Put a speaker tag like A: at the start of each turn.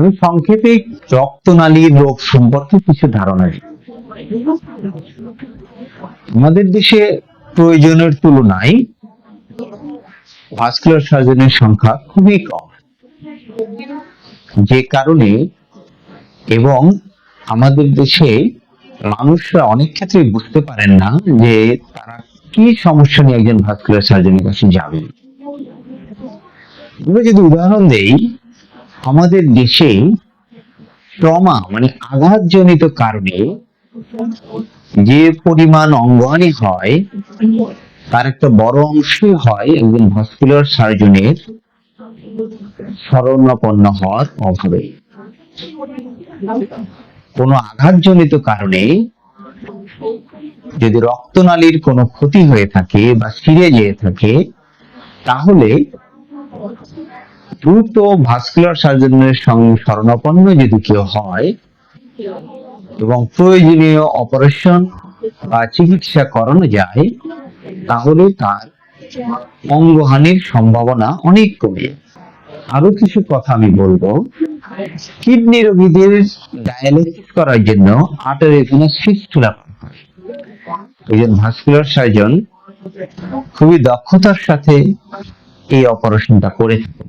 A: আমি সংক্ষেপে রক্তনালীর রোগ সম্পর্কে কিছু ধারণা দিই। আমাদের দেশে প্রয়োজনের তুলনায় ভাস্কুলার সার্জনের সংখ্যা খুবই কম। যে কারণে এবং আমাদের দেশে মানুষরা অনেক ক্ষেত্রে বুঝতে পারেন না যে তারা কি সমস্যা নিয়ে একজন ভাস্কুলার সার্জনের কাছে আমরা যদি উদাহরণ দেই আমাদের দেশে ট্রমা মানে আঘাতজনিত কারণে যে পরিমাণ অঙ্গহানি হয়, তার একটা বড় অংশই হয় একজন ভাস্কুলার সার্জনের শরণাপন্ন হওয়ার অভাবে। কোনো আঘাতজনিত কারণে যদি রক্তনালীর কোনো ক্ষতি হয়ে থাকে বা ছিঁড়ে যেয়ে থাকে, তাহলে দ্রুত ভাস্কুলার সার্জনের সঙ্গে শরণাপন্ন যদি কেউ হয় এবং প্রয়োজনীয় অপারেশন বা চিকিৎসা করানো যায়, তাহলে তার অঙ্গহানির সম্ভাবনা অনেক কমে। আরও কিছু কথা আমি বলব। কিডনি রোগীদের ডায়ালিসিস করার জন্য আটের এখানে ফিস্টুলা একজন ভাস্কুলার সার্জন খুবই দক্ষতার সাথে এই অপারেশনটা করে থাকেন